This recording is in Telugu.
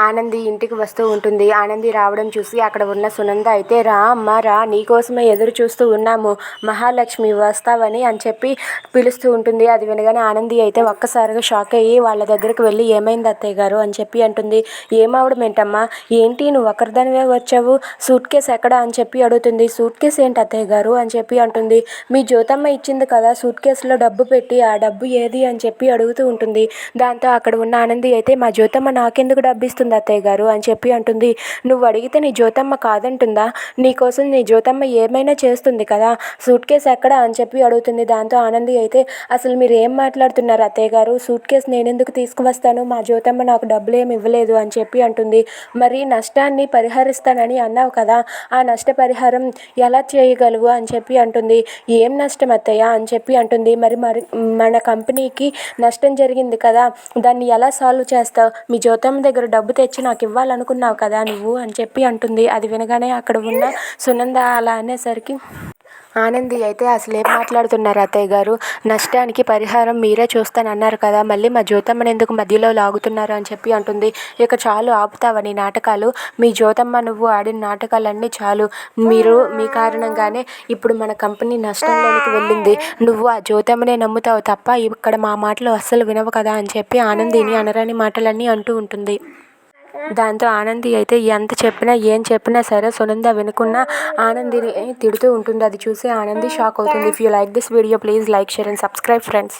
ఆనంది ఇంటికి వస్తూ ఉంటుంది. ఆనంది రావడం చూసి అక్కడ ఉన్న సునంద అయితే రా అమ్మ రా నీకోసమే ఎదురు చూస్తూ ఉన్నాము. మహాలక్ష్మి వస్తావని అని చెప్పి పిలుస్తూ ఉంటుంది. అది వినగానే ఆనంది అయితే ఒక్కసారిగా షాక్ అయ్యి వాళ్ళ దగ్గరికి వెళ్ళి ఏమైంది అత్తయ్య గారు? అని చెప్పి అంటుంది. ఏమవడం ఏంటమ్మా ఏంటి నువ్వు ఒకరిదానివే వచ్చావు? సూట్ కేస్ ఎక్కడ? అని చెప్పి అడుగుతుంది. సూట్ కేస్ ఏంటి అత్తయ్య గారు? అని చెప్పి అంటుంది. మీ జ్యోతమ్మ ఇచ్చింది కదా సూట్ కేసులో డబ్బు పెట్టి ఆ డబ్బు ఏది? అని చెప్పి అడుగుతూ ఉంటుంది. దాంతో అక్కడ ఉన్న ఆనంది అయితే మా జ్యోతమ్మ నాకెందుకు డబ్బు ఇస్తుంది అత్తయ్య గారు అని చెప్పి అంటుంది. నువ్వు అడిగితే నీ జ్యోతమ్మ కాదంటుందా? నీకోసం నీ జ్యోతమ్మ ఏమైనా చేస్తుంది కదా? సూట్ కేస్ ఎక్కడ అని చెప్పి అడుగుతుంది. దాంతో ఆనంది అయితే అసలు మీరు ఏం మాట్లాడుతున్నారు అత్తయ్య గారు? సూట్ కేస్ నేనెందుకు తీసుకువస్తాను? మా జ్యోతమ్మ నాకు డబ్బులు ఏమి ఇవ్వలేదు అని చెప్పి అంటుంది. మరి నష్టాన్ని పరిహరిస్తానని అన్నావు కదా? ఆ నష్టపరిహారం ఎలా చేయగలవు? అని చెప్పి అంటుంది. ఏం నష్టం అత్తయ్య? అని చెప్పి అంటుంది. మరి మరి మన కంపెనీకి నష్టం జరిగింది కదా? దాన్ని ఎలా సాల్వ్ చేస్తావు? మీ జ్యోతమ్మ దగ్గర డబ్బు తెచ్చి నాకు ఇవ్వాలనుకున్నావు కదా నువ్వు అని చెప్పి అంటుంది. అది వినగానే అక్కడ ఉన్న సునంద అలా అనేసరికి ఆనంది అయితే అసలు ఏం మాట్లాడుతున్నారు అత్తయ్య గారు? నష్టానికి పరిహారం మీరే చూస్తానన్నారు కదా. మళ్ళీ మా జ్యోతమ్మని ఎందుకు మధ్యలో లాగుతున్నారు? అని చెప్పి అంటుంది. ఇక చాలు ఆపుతావని నాటకాలు? మీ జ్యోతమ్మ నువ్వు ఆడిన నాటకాలన్నీ చాలు. మీరు మీ కారణంగానే ఇప్పుడు మన కంపెనీ నష్టంలోనికి వెళ్ళింది. నువ్వు ఆ జ్యోతమ్మనే నమ్ముతావు తప్ప ఇక్కడ మా మాటలు అస్సలు వినవు కదా అని చెప్పి ఆనందిని అనరాని మాటలన్నీ అంటూ ఉంటుంది. దాంతో ఆనంది అయితే ఎంత చెప్పినా ఏం చెప్పినా సరే సునంద వినకున్నా ఆనందిని తిడుతూ ఉంటుంది. అది చూసి ఆనంది షాక్ అవుతుంది. If you like this video please like share and subscribe friends